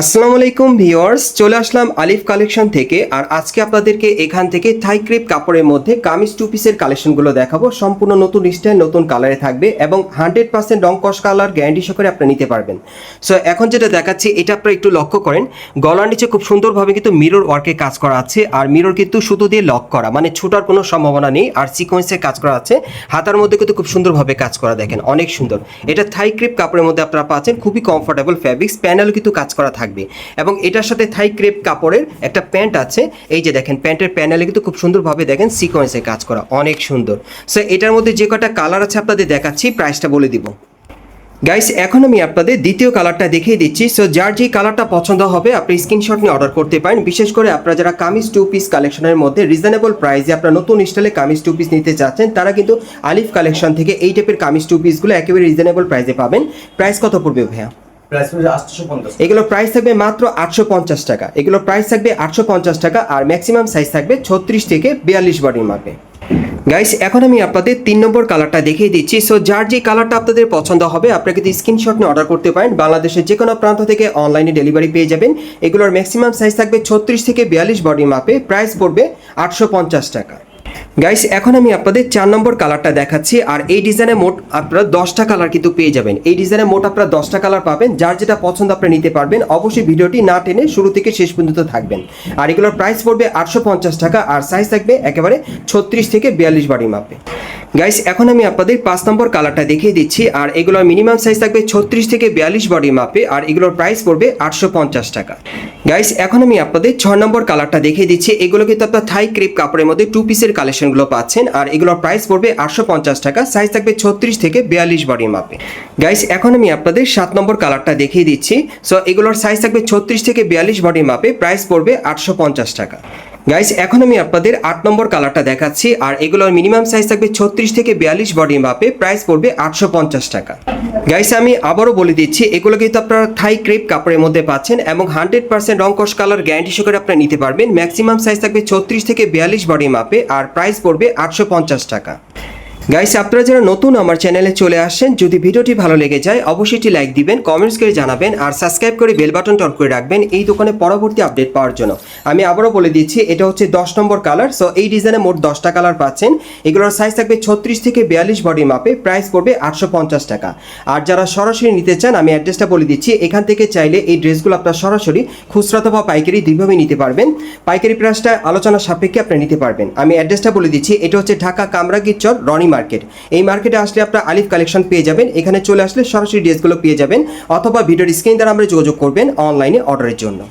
আসসালামু আলাইকুম ভিউয়ার্স, চলে আসলাম আলিফ কালেকশন থেকে। আর আজকে আপনাদেরকে এখান থেকে থাই ক্রেপ কাপড়ের মধ্যে কামিজ টু পিসের কালেকশনগুলো দেখাবো। সম্পূর্ণ নতুন স্টাইল নতুন কালারে থাকবে এবং হান্ড্রেড পার্সেন্ট রং কস কালার গ্যারান্টি সহকারে আপনি নিতে পারবেন। সো এখন যেটা দেখাচ্ছি, এটা আপনারা একটু লক্ষ্য করেন। গলার নিচে খুব সুন্দরভাবে কিন্তু মিরর ওয়ার্কে কাজ করা আছে। আর মিরর কিন্তু সুতো দিয়ে লক করা মানে ছোটার কোনো সম্ভাবনা নেই। আর সিকোয়েন্সে কাজ করা আছে। হাতার মধ্যে কিন্তু খুব সুন্দরভাবে কাজ করা, দেখেন, অনেক সুন্দর। এটা থাই ক্রেপ কাপড়ের মধ্যে আপনারা পাচ্ছেন, খুবই কমফোর্টেবল ফ্যাব্রিক্স প্যানেলও কিন্তু কাজ করা থাকবে। এবং এটার সাথে থাই ক্রেপ কাপড়ের একটা প্যান্ট আছে। এই যে দেখেন, প্যান্টের প্যানেলে কিন্তু খুব সুন্দরভাবে দেখেন সিকোয়েন্সে কাজ করা, অনেক সুন্দর। সো এটার মধ্যে যে কটা কালার আছে আপনাদের দেখাচ্ছি প্রাইসটা বলে দিব। গাইস এখন আমি আপনাদের দ্বিতীয় কালারটা দেখিয়ে দিচ্ছি। সো যার যে কালারটা পছন্দ হবে, আপনি স্ক্রিনশট নিয়ে অর্ডার করতে পারেন। বিশেষ করে আপনারা যারা কামিজ টু পিস কালেকশনের মধ্যে রিজনেবল প্রাইসে আপনারা নতুন স্টাইলে কামিজ টু পিস নিতে চাচ্ছেন, তারা কিন্তু আলিফ কালেকশন থেকে এই টাইপের কামিজ টু পিসগুলো একেবারে রিজনেবল প্রাইসে পাবেন। প্রাইস কত পড়বে ভাইয়া? এগুলো প্রাইস থাকবে মাত্র আটশো পঞ্চাশ টাকা। এগুলো প্রাইস থাকবে আটশো পঞ্চাশ টাকা আর ম্যাক্সিমাম সাইজ থাকবে ছত্রিশ থেকে বিয়াল্লিশ বডির মাপে। গাইস এখন আমি আপনাদের তিন নম্বর কালারটা দেখিয়ে দিচ্ছি। সো যার যে কালারটা আপনাদের পছন্দ হবে, আপনারা কিন্তু স্ক্রিনশট নিয়ে অর্ডার করতে পারেন। বাংলাদেশের যে কোনো প্রান্ত থেকে অনলাইনে ডেলিভারি পেয়ে যাবেন। এগুলোর ম্যাক্সিমাম সাইজ থাকবে ছত্রিশ থেকে বিয়াল্লিশ বডির মাপে। প্রাইস পড়বে আটশো পঞ্চাশ টাকা। গাইস এখন আমি আপনাদের চার নম্বর কালারটা দেখাচ্ছি, আর এই ডিজাইনে মোট আপনারা দশটা কালার কিন্তু পেয়ে যাবেন। এই ডিজাইনে মোট আপনারা দশটা কালার পাবেন, যার যেটা পছন্দ আপনারা নিতে পারবেন, অবশ্যই ভিডিওটি না টেনে শুরু থেকে শেষ পর্যন্ত থাকবেন। আর এগুলোর প্রাইস পড়বে আটশো পঞ্চাশ টাকা, আর সাইজ থাকবে একেবারে ছত্রিশ থেকে বিয়াল্লিশ বাড়ি মাপে। গাইস এখন আমি আপনাদের পাঁচ নম্বর কালারটা দেখিয়ে দিচ্ছি, আর এগুলোর মিনিমাম সাইজ থাকবে ছত্রিশ থেকে বিয়াল্লিশ বডি মাপে, আর এগুলোর প্রাইস পড়বে আটশো পঞ্চাশ টাকা। গাইস এখন আমি আপনাদের ছ নম্বর কালারটা দেখিয়ে দিচ্ছি, এগুলো কিন্তু আপনার থাই ক্রেপ কাপড়ের মধ্যে টু পিসের কালেকশনগুলো পাচ্ছেন, আর এগুলোর প্রাইস পড়বে আটশো পঞ্চাশ টাকা সাইজ থাকবে ছত্রিশ থেকে বিয়াল্লিশ বডি মাপে। গাইস এখন আমি আপনাদের সাত নম্বর কালারটা দেখিয়ে দিচ্ছি সো এগুলোর সাইজ থাকবে ছত্রিশ থেকে বিয়াল্লিশ বডি মাপে প্রাইস পড়বে আটশো পঞ্চাশ টাকা। গাইস এখন আমি আপনাদের আট নম্বর কালারটা দেখাচ্ছি, আর এগুলোর মিনিমাম সাইজ থাকবে ছত্রিশ থেকে বিয়াল্লিশ বডি মাপে প্রাইস পড়বে আটশো পঞ্চাশ টাকা। গাইস আমি আবারও বলে দিচ্ছি, এগুলো কিন্তু আপনারা থাই ক্রেপ কাপড়ের মধ্যে পাচ্ছেন এবং হান্ড্রেড পার্সেন্ট রংকশ কালার গ্যারান্টি সহকারে আপনারা নিতে পারবেন। ম্যাক্সিমাম সাইজ থাকবে ছত্রিশ থেকে বিয়াল্লিশ বডি মাপে আর প্রাইস পড়বে আটশো পঞ্চাশ টাকা। গাইস আপনারা যারা নতুন আমার চ্যানেলে চলে আসেন যদি ভিডিওটি ভালো লেগে যায়, অবশ্যই একটি লাইক দিবেন কমেন্টস করে জানাবেন, আর সাবস্ক্রাইব করে বেল বাটন টন করে রাখবেন এই দোকানে পরবর্তী আপডেট পাওয়ার জন্য। আমি আবারও বলে দিচ্ছি, এটা হচ্ছে দশ নম্বর কালার সো এই ডিজাইনে মোট দশটা কালার পাচ্ছেন। এগুলোর সাইজ থাকবে ছত্রিশ থেকে বিয়াল্লিশ বডি মাপে প্রাইস পড়বে আটশো পঞ্চাশ টাকা। আর যারা সরাসরি নিতে চান, আমি অ্যাড্রেসটা বলে দিচ্ছি, এখান থেকে চাইলে এই ড্রেসগুলো আপনার সরাসরি খুচরা অথবা পাইকারি দুইভাবে নিতে পারবেন। পাইকারি প্রাইসটা আলোচনা সাপেক্ষে আপনি নিতে পারবেন। আমি অ্যাড্রেসটা বলে দিচ্ছি, এটা হচ্ছে ঢাকা কামরাগির চর রনি মার্কেট এই মার্কেটে আসলে আপনার আলিফ কালেকশন পেয়ে যাবেন। এখানে চলে আসলে সরাসরি ড্রেসগুলো পেয়ে যাবেন। অথবা ভিডিওর স্ক্রিন দ্বারা আমরা যোগাযোগ করবেন অনলাইনে অর্ডারের জন্য।